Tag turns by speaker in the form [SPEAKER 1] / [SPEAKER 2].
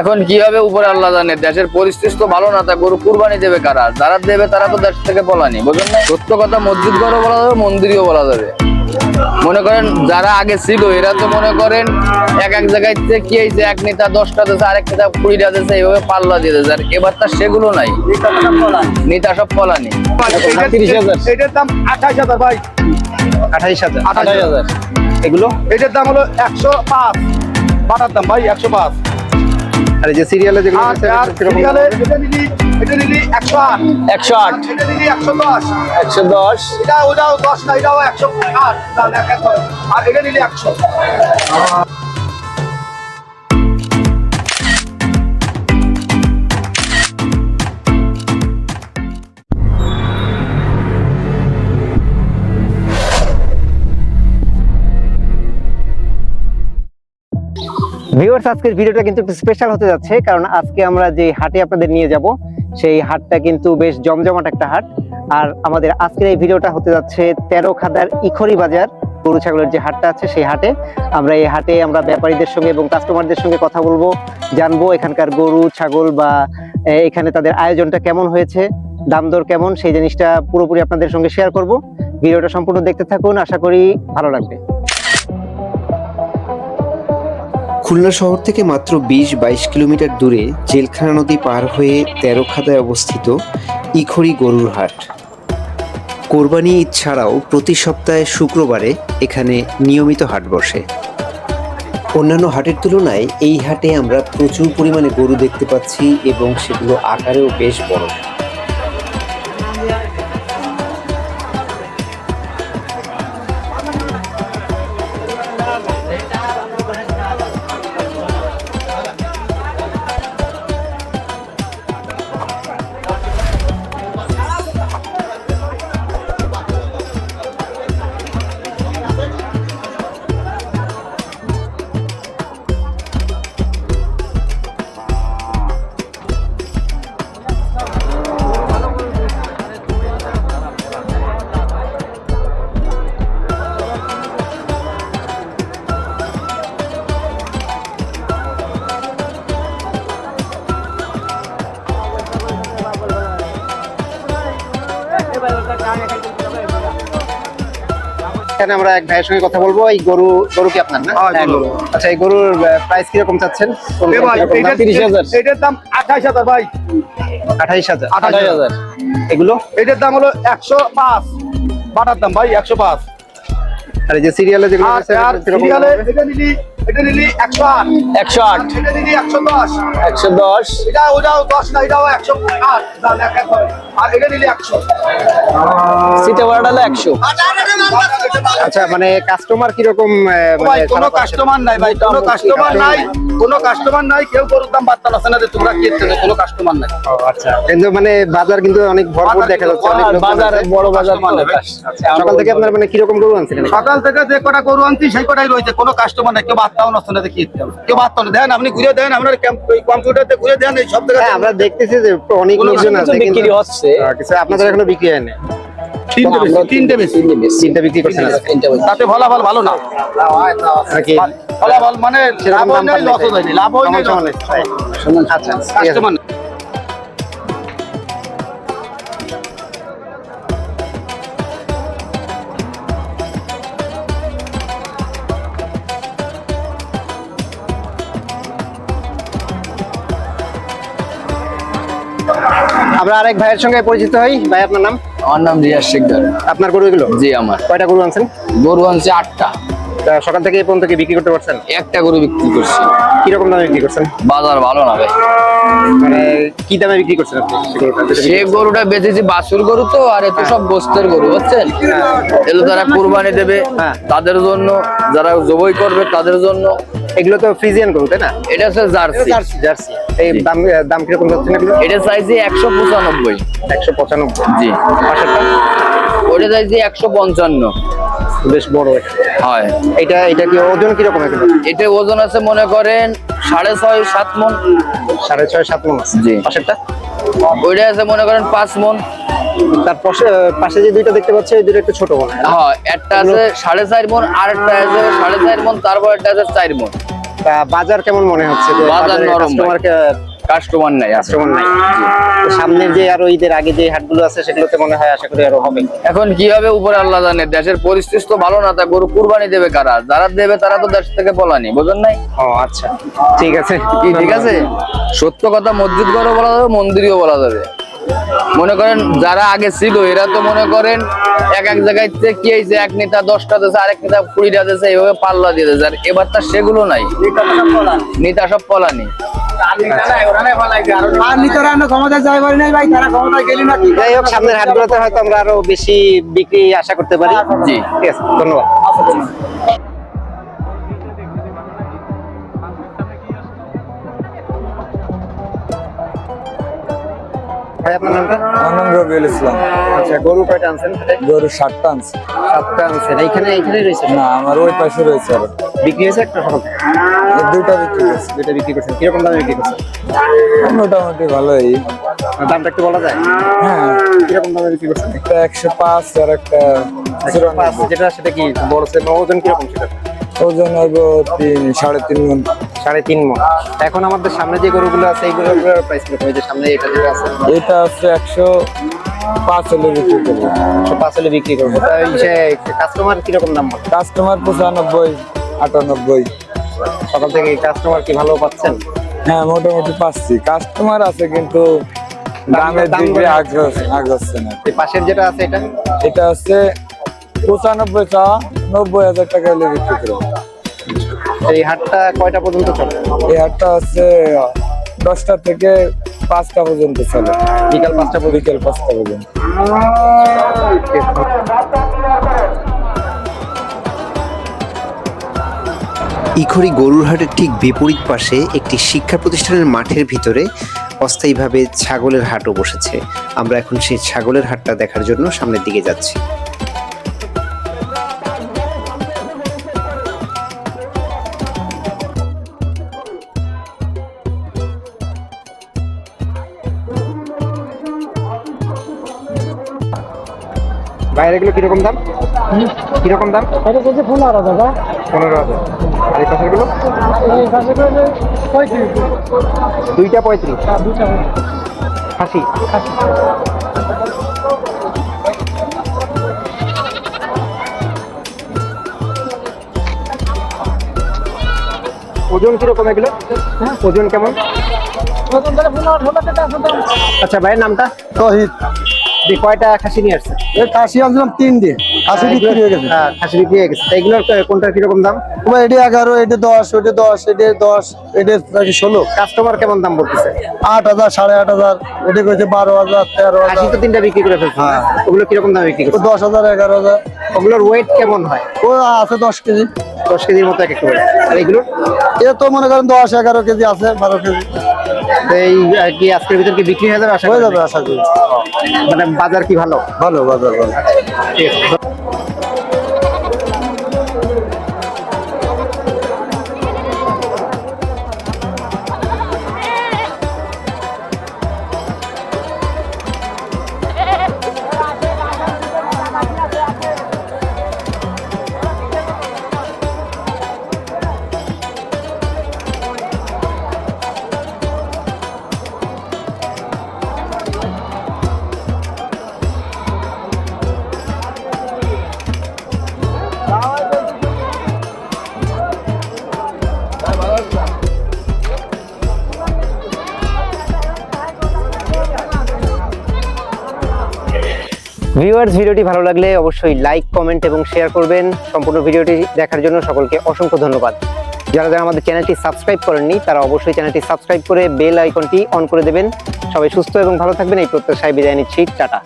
[SPEAKER 1] এখন কীভাবে উপরে আল্লাহ জানে? দেশের পরিস্থিতি তো ভালো না তা গরু কুরবানি দেবে কারা? যারা দেবে তারা তো দেশ থেকে পলানি বুঝলেন না? সত্য কথা মসজিদ ঘরও বলা যাবে মন্দিরও বলা যাবে। মনে করেন যারা আগে ছিল এরা তো মনে করেন এক এক জায়গায় থেকে কি হয়েছে এক নেতা দশটা দিয়েছে আরেক নেতা কুড়িটা দিয়েছে এইভাবে পাল্লা দিয়ে দিয়েছে। আর এবার তার সেগুলো নাই। নেতা সব পলানি।
[SPEAKER 2] তিরিশ হাজার।
[SPEAKER 3] এটার দাম আঠাশ হাজার ভাই।
[SPEAKER 2] আঠাইশ হাজার।
[SPEAKER 3] আঠাশ
[SPEAKER 2] আঠাইশ হাজার। এগুলো?
[SPEAKER 3] এটার দাম হলো একশো পাঁচ। বাটার দাম ভাই একশো পাঁচ।
[SPEAKER 2] আর যে সিরিয়ালে যেগুলো আছে?
[SPEAKER 3] সিরিয়ালে এটা নিলি এটা নিলি একশো আট।
[SPEAKER 2] একশো আট।
[SPEAKER 3] এটা নিলি একশো দশ।
[SPEAKER 2] একশো দশ।
[SPEAKER 3] এটা ওটাও দশ না এটাও একশো আট। দাম এক এক করে। আর এটা নিলি একশো।
[SPEAKER 2] ভিউয়ার্স আজকের ভিডিওটা কিন্তু একটু স্পেশাল হতে যাচ্ছে, কারণ আজকে আমরা যে হাটে আপনাদের নিয়ে যাব, সেই হাটটা কিন্তু বেশ জমজমাট একটা হাট। আর আমাদের আজকের এই ভিডিওটা হতে যাচ্ছে তেরো খাদার ইখরি বাজার, গরু ছাগলের যে হাটটা আছে সেই হাটে। আমরা এই হাটে আমরা ব্যাপারীদের সঙ্গে এবং কাস্টমারদের সঙ্গে কথা বলব, জানব এখানকার গরু, ছাগল বা এখানে তাদের আয়োজনটা কেমন হয়েছে, দাম দর কেমন, সেই জিনিসটা পুরোপুরি আপনাদের সঙ্গে শেয়ার করব। ভিডিওটা সম্পূর্ণ দেখতে থাকুন, আশা করি ভালো লাগবে।
[SPEAKER 4] খুলনা শহর থেকে মাত্র বিশ বাইশ কিলোমিটার দূরে জেলখানা নদী পার হয়ে তেরোখাদায় অবস্থিত ইখরি গরুর হাট। কোরবানি ঈদ ছাড়াও প্রতি সপ্তাহে শুক্রবারে এখানে নিয়মিত হাট বসে। অন্যান্য হাটের তুলনায় এই হাটে আমরা প্রচুর পরিমাণে গরু দেখতে পাচ্ছি এবং সেগুলো আকারেও বেশ বড়।
[SPEAKER 2] এখানে আমরা এক ভাইয়ের সঙ্গে কথা বলব। এই গরু গরু কি আপনার না?
[SPEAKER 3] হ্যাঁ,
[SPEAKER 2] হ্যাঁ। আচ্ছা এই গরুর প্রাইস কীরকম চাচ্ছেন?
[SPEAKER 3] এটার দাম আঠাশ হাজার ভাই।
[SPEAKER 2] আঠাইশ হাজার।
[SPEAKER 3] আঠাইশ হাজার।
[SPEAKER 2] এগুলো?
[SPEAKER 3] এটার দাম হলো একশো পাঁচ। বাটার দাম ভাই একশো পাঁচ।
[SPEAKER 2] আর এই যে সিরিয়ালে যেগুলো আছে,
[SPEAKER 3] আর সিরিয়ালে এটা নিলি এটা নিলি একশো আট।
[SPEAKER 2] একশো আট।
[SPEAKER 3] এটা নিলি একশো দশ।
[SPEAKER 2] একশো দশ।
[SPEAKER 3] এটা ওটাও দশ না এটাও একশো আট। দাম এক এক। আর এটা নিলি একশো।
[SPEAKER 2] সিটে ভাড়াটা একশো। আচ্ছা মানে কাস্টমার কীরকম আহ,
[SPEAKER 3] ভাই
[SPEAKER 2] মানে
[SPEAKER 3] কোনো কাস্টমার নাই ভাই কোনো কাস্টমার নাই কোনো কাস্টমার নাই কেউ গরুর দাম বার্তা আছে না যে তোমরা কি? কোনো কাস্টমার নাই।
[SPEAKER 2] আচ্ছা। কিন্তু মানে বাজার কিন্তু অনেক ভরপুর দেখা যাচ্ছে অনেক
[SPEAKER 3] বাজার বড় বাজার।
[SPEAKER 2] আচ্ছা, সকাল থেকে আপনার মানে কীরকম গরু আনছিলেন?
[SPEAKER 3] সকাল থেকে যে কটা গরু আনছি সেই কটাই রয়েছে। কোনো কাস্টমার নাই কেউ বার্তাও নষ্ট না দেখি। কেউ বার্তা না দেন আপনি ঘুরে দেন আপনার কম্পিউটারতে ঘুরে দেন এই সব
[SPEAKER 2] হ্যাঁ
[SPEAKER 3] জায়গায়
[SPEAKER 2] আমরা দেখতেছি যে অনেক লোকজন আছে
[SPEAKER 5] বিক্রি হচ্ছে।
[SPEAKER 2] আপনাদের এখনও বিক্রি হয়নি।
[SPEAKER 3] তিনটে বেশি তিনটে
[SPEAKER 2] বিক্রি করছেন
[SPEAKER 3] তাতে ফলাফল ভালো না। ফলাফল মানে লাভ? হয়নি লাভ হয়।
[SPEAKER 2] আচ্ছা। আমরা আরেক ভাইয়ের সঙ্গে পরিচিত হই। ভাই আপনার নাম?
[SPEAKER 1] আমার নাম রিয়াজ শেখদার।
[SPEAKER 2] আপনার গরু এগুলো
[SPEAKER 1] জি আমার।
[SPEAKER 2] কয়টা গরু আনছেন?
[SPEAKER 1] গরু আনছে আটটা।
[SPEAKER 2] সকাল থেকে এই পর্যন্ত কি বিক্রি করতে পারছেন?
[SPEAKER 1] একটা গরু বিক্রি করছি।
[SPEAKER 2] কীরকম দামে বিক্রি করছেন?
[SPEAKER 1] বাজার ভালো না ভাই।
[SPEAKER 2] মানে কি দামে বিক্রি করছেন আপনি সে গরুটা?
[SPEAKER 1] বেচেছি বাছুর গরু তো আর এত সব গোস্তের গরু বুঝছেন? এগুলো যারা কুরবানি দেবে
[SPEAKER 2] হ্যাঁ।
[SPEAKER 1] তাদের জন্য যারা জবই করবে তাদের জন্য
[SPEAKER 2] এগুলো তো ফ্রিজিয়ান গরু তাই না?
[SPEAKER 1] এটা হচ্ছে জার্সি।
[SPEAKER 2] জার্সি। এই দাম দাম কীরকম যাচ্ছে এগুলো?
[SPEAKER 1] এটা চাইছি একশো পঁচানব্বই।
[SPEAKER 2] একশো পঁচানব্বই।
[SPEAKER 1] জি। ওটা চাইছি একশো পঞ্চান্ন।
[SPEAKER 2] বেশ বড়
[SPEAKER 1] হয়।
[SPEAKER 2] এটা এটা কি ওজন কীরকম
[SPEAKER 1] এটা ওজন আছে মনে করেন সাড়ে ছয় সাত মন।
[SPEAKER 2] সাড়ে ছয় সাত মন আছে।
[SPEAKER 1] জি।
[SPEAKER 2] পাশেরটা?
[SPEAKER 1] ওইটা আছে মনে করেন পাঁচ মন।
[SPEAKER 2] তার পাশে পাশে যে দুইটা দেখতে পাচ্ছি ওই দুটো একটু ছোট মনে হয়
[SPEAKER 1] একটা আছে সাড়ে চার মন আর একটা আছে সাড়ে চার মন তারপর একটা আছে চার মন
[SPEAKER 2] বাজার কেমন মনে হচ্ছে
[SPEAKER 1] বাজার নরম কাস্টমার নাই
[SPEAKER 2] কাস্টমার নাই। সামনের যে আরও ঈদের আগে যে হাটগুলো আছে সেগুলোতে মনে হয় আশা করি আরও হবে।
[SPEAKER 1] এখন কি হবে উপরে আল্লাহ জানে দেশের পরিস্থিতি তো ভালো না তা গরু কুরবানি দেবে কারা? যারা দেবে তারা তো দেশ থেকে পলানি বুঝেন নাই?
[SPEAKER 2] ও আচ্ছা। ঠিক আছে।
[SPEAKER 1] কি ঠিক আছে? সত্য কথা মসজিদ ঘরও বলা যাবে মন্দিরও বলা যাবে। মনে করেন যারা আগে ছিল এরা তো মনে করেন এক এক জায়গায় কি হয়েছে এক নেতা দশটা দিয়েছে আরেক নেতা কুড়িটা দিয়েছে এইভাবে পাল্লা দিয়ে দিয়েছে। আর এবার তার সেগুলো নাই। নেতা সব পলানি।
[SPEAKER 3] আর নিতরা ক্ষমতা যাই
[SPEAKER 2] হোক সামনের হাটগুলোতে হয়তো আমরা আরও বেশি বিক্রি আশা করতে পারি।
[SPEAKER 1] জি।
[SPEAKER 2] ঠিক আছে ধন্যবাদ। ভাই আপনার নামটা
[SPEAKER 5] আনন্দ রবিউল ইসলাম।
[SPEAKER 2] আচ্ছা গরু কয়টা আনছেন?
[SPEAKER 5] গরু সাতটা আনছে।
[SPEAKER 2] সাতটা আনছেন। এইখানে এইখানে রয়েছে?
[SPEAKER 5] না আমার ওই পাশে রয়েছে আরও।
[SPEAKER 2] বিক্রি হয়েছে একটা সকাল
[SPEAKER 5] দুইটা বিক্রি করছে
[SPEAKER 2] দুইটা বিক্রি করছেন। কীরকম দামে বিক্রি করছেন?
[SPEAKER 5] মোটামুটি ভালোই।
[SPEAKER 2] দামটা একটু বলা যায়?
[SPEAKER 5] হ্যাঁ।
[SPEAKER 2] কীরকম দামে বিক্রি করছেন?
[SPEAKER 5] একটা একশো পাঁচ আর একটা
[SPEAKER 2] পাঁচ যেটা সেটা কি বড় সেট? ওজন কীরকম সেটা?
[SPEAKER 5] ওজন হইব তিন সাড়ে তিন মন
[SPEAKER 2] সাড়ে তিন মন। এখন আমাদের সামনে যে গরুগুলো আছে এইগুলোর প্রাইস কীরকম? এই যে সামনে এটা যেটা আছে
[SPEAKER 5] এটা হচ্ছে একশো পাঁচ হলে বিক্রি করব।
[SPEAKER 2] একশো পাঁচ হলে বিক্রি করব। তা সে কাস্টমার কীরকম দাম বলে?
[SPEAKER 5] কাস্টমার পঁচানব্বই আটানব্বই।
[SPEAKER 2] সকাল থেকে কাস্টমার কি ভালো পাচ্ছেন?
[SPEAKER 5] হ্যাঁ মোটামুটি পাচ্ছি। কাস্টমার আছে কিন্তু দামের দিকে না।
[SPEAKER 2] পাশের যেটা আছে এটা?
[SPEAKER 5] এটা হচ্ছে পঁচানব্বই চা নব্বই হাজার টাকা হলে বিক্রি করব।
[SPEAKER 2] এই হাটটা কয়টা পর্যন্ত চলে?
[SPEAKER 5] এই হাটটা হচ্ছে দশটা থেকে পাঁচটা পর্যন্ত চলে।
[SPEAKER 2] বিকাল পাঁচটা পর্যন্ত?
[SPEAKER 5] বিকেল পাঁচটা পর্যন্ত।
[SPEAKER 4] ইখড়ি গরুর হাটের ঠিক বিপরীত পাশে একটি শিক্ষা প্রতিষ্ঠানের মাঠের ভিতরে অস্থায়ীভাবে ছাগলের হাটও বসেছে। আমরা এখন সেই ছাগলের হাটটা দেখার জন্য সামনের দিকে যাচ্ছি।
[SPEAKER 2] বাইরে গুলো কীরকম দাম? কীরকম দাম?
[SPEAKER 6] এটা বলছে পনেরো দাদা।
[SPEAKER 2] পনেরো হাজার। আর এই
[SPEAKER 6] পাশেরগুলো পঁয়ত্রিশ।
[SPEAKER 2] দুইটা পঁয়ত্রিশ?
[SPEAKER 6] দুটা
[SPEAKER 2] খাসি? ওজন কীরকম এগুলো? ওজন কেমন? আচ্ছা ভাইয়ের নামটা?
[SPEAKER 3] শহীদ
[SPEAKER 2] দি কয়টা খাসি নিয়ে আসছে?
[SPEAKER 3] এই কাশি আনছিলাম তিন দিয়ে। কাশি বিক্রি হয়ে গেছে।
[SPEAKER 2] হ্যাঁ, খাসি বিক্রি হয়ে গেছে। এগুলোর কোনটার কীরকম দাম?
[SPEAKER 3] তোমার এটি এগারো এটি দশ ওটি দশ এটি দশ এটি নাকি ষোলো।
[SPEAKER 2] কাস্টমার কেমন দাম বলতেছে?
[SPEAKER 3] আট হাজার সাড়ে আট হাজার এটি করেছে বারো হাজার তেরো হাজার।
[SPEAKER 2] তো তিনটা বিক্রি করে ফেলছে
[SPEAKER 3] হ্যাঁ।
[SPEAKER 2] ওগুলো কীরকম দামে বিক্রি
[SPEAKER 3] ও
[SPEAKER 2] করছে
[SPEAKER 3] দশ হাজার এগারো হাজার।
[SPEAKER 2] ওগুলোর ওয়েট কেমন হয়?
[SPEAKER 3] ও আছে দশ কেজি।
[SPEAKER 2] দশ কেজির মতো এক একটা আর এগুলো
[SPEAKER 3] এ তো মনে করেন দশ এগারো কেজি আছে বারো কেজি।
[SPEAKER 2] এই আহ, কি আজকের ভিতর কি বিক্রি হয়ে যাবে আশা
[SPEAKER 3] হয়ে? যাবে আশা করি।
[SPEAKER 2] মানে বাজার কি ভালো?
[SPEAKER 3] ভালো বাজার ভালো।
[SPEAKER 2] ঠিক আছে। ভিউয়ার্স ভিডিওটি ভালো লাগলে অবশ্যই লাইক কমেন্ট এবং শেয়ার করবেন। সম্পূর্ণ ভিডিওটি দেখার জন্য সকলকে অসংখ্য ধন্যবাদ। যারা যারা আমাদের চ্যানেলটি সাবস্ক্রাইব করেননি, তারা অবশ্যই চ্যানেলটি সাবস্ক্রাইব করে বেল আইকনটি অন করে দেবেন। সবাই সুস্থ এবং ভালো থাকবেন। এই প্রত্যাশায় বিদায় নিচ্ছি। টাটা।